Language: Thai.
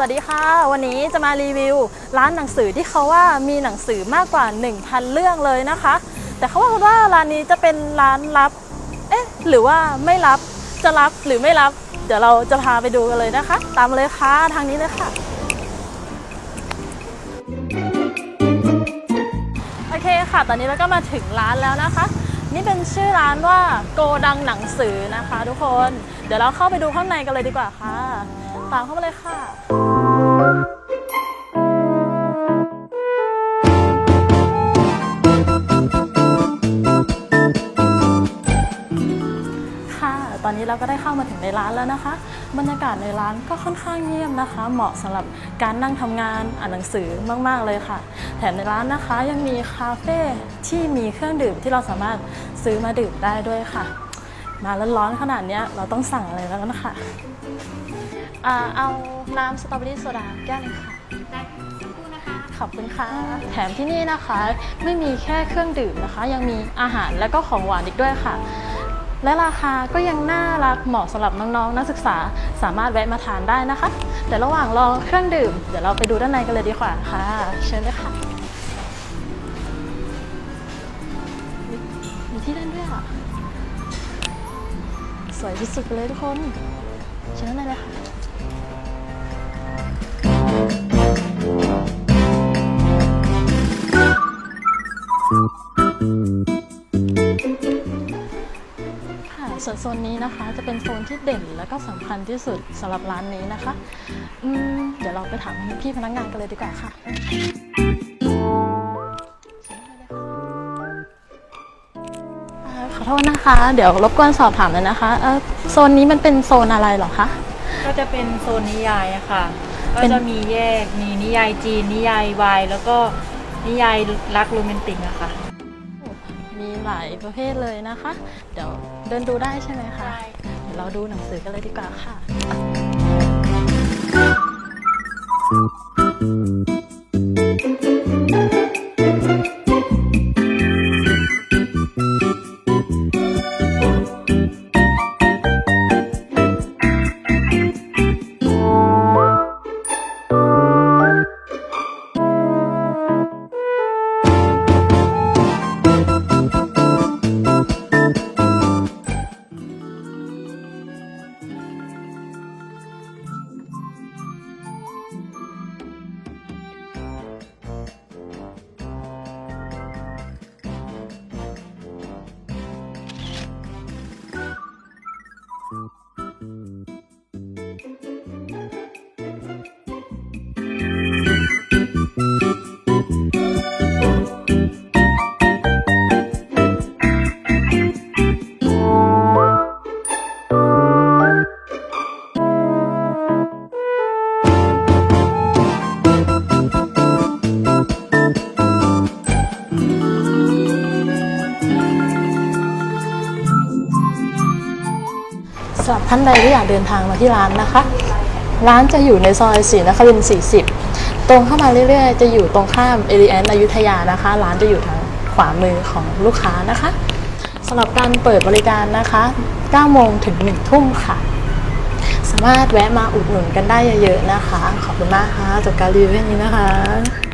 วัสดีค่ะ วันนี้จะมารีวิว ร้านหนังสือที่เขาว่ามีหนังสือมากกว่า 1,000 เรื่องเลยนะคะ แต่เขาว่าว่าร้านนี้จะเป็นร้านลับ เอ๊ะ หรือว่าไม่รับจะรับหรือไม่รับ เดี๋ยวเราจะพาไปดูกันเลยนะคะ ตามมาเลยค่ะทางนี้เลยค่ะโอเคค่ะ ตอนนี้เราก็มาถึงร้านแล้วนะคะ นี่เป็นชื่อร้านว่าโกดังหนังสือนะคะ ทุกคน เดี๋ยวเราเข้าไปดูข้างในกันเลยดีกว่าค่ะ ตามเข้ามาเลยค่ะ ค่ะ ตอนนี้เราก็ได้เข้ามาถึงในร้านแล้วนะคะ บรรยากาศในร้านก็ค่อนข้างเงียบนะคะ เหมาะสำหรับการนั่งทำงานอ่านหนังสือมากๆเลยค่ะ แถมในร้านนะคะยังมีคาเฟ่ที่มีเครื่องดื่มที่เราสามารถซื้อมาดื่มได้ด้วยค่ะ มาร้อนๆขนาดเนี้ยเราต้องสั่งอะไรแล้วนะคะอ่าเอาน้ำสตรอเบอรี่โซดาแก้วหนึงค่ะ ได้สักครู่นะคะขอบคุณค่ะ แถมที่นี่นะคะ ไม่มีแค่เครื่องดื่มนะคะ ยังมีอาหารและก็ของหวานอีกด้วยค่ะ และราคาก็ยังน่ารักเหมาะสำหรับน้องๆนักศึกษาสามารถแวะมาทานได้นะคะ แต่ระหว่างรอเครื่องดื่ม เดี๋ยวเราไปดูด้านในกันเลยดีกว่าค่ะ เชิญเลยค่ะมีมีที่เล่นด้วยอะ สวยที่สุดไปเลยทุกคนเชิญด้านในเลยค่ะค่ะส่วนโซนนี้นะคะจะเป็นโซนที่เด่นและก็สำคัญที่สุดสำหรับร้านนี้นะคะอืมเดี๋ยวเราไปถามพี่พนักงานกันเลยดีกว่าค่ะ อ่าขอโทษนะคะ เดี๋ยวรบกวนสอบถามเลยนะคะเอ่อโซนนี้มันเป็นโซนอะไรเหรอคะ ก็จะเป็นโซนนิยายอะค่ะ ก็เป็นจะมีแยกมีนิยายจีนนิยายวายแล้วก็นิยายรักโรแมนติกอะค่ะมีหลายประเภทเลยนะคะ เดี๋ยวเดินดูได้ใช่ไหมคะได้ค่ะเดี๋ยวเราดูหนังสือกันเลยดีกว่าค่ะส ำหรับท่านใดที่อยากเดินทางมาที่ร้านนะคะ ร้านจะอยู่ในซอยศรีนครินทร์40 ตรงเข้ามาเรื่อยๆ จะอยู่ตรงข้ามเอริแอนอยุธยานะคะ ร้านจะอยู่ทางขวามือของลูกค้านะคะสำหรับการเปิดบริการนะคะ9โมงถึง1ทุ่มค่ะ สามารถแวะมาอุดหนุนกันได้เยอะๆนะคะ ขอบคุณมากค่ะจบการรีวิวนี้นะคะ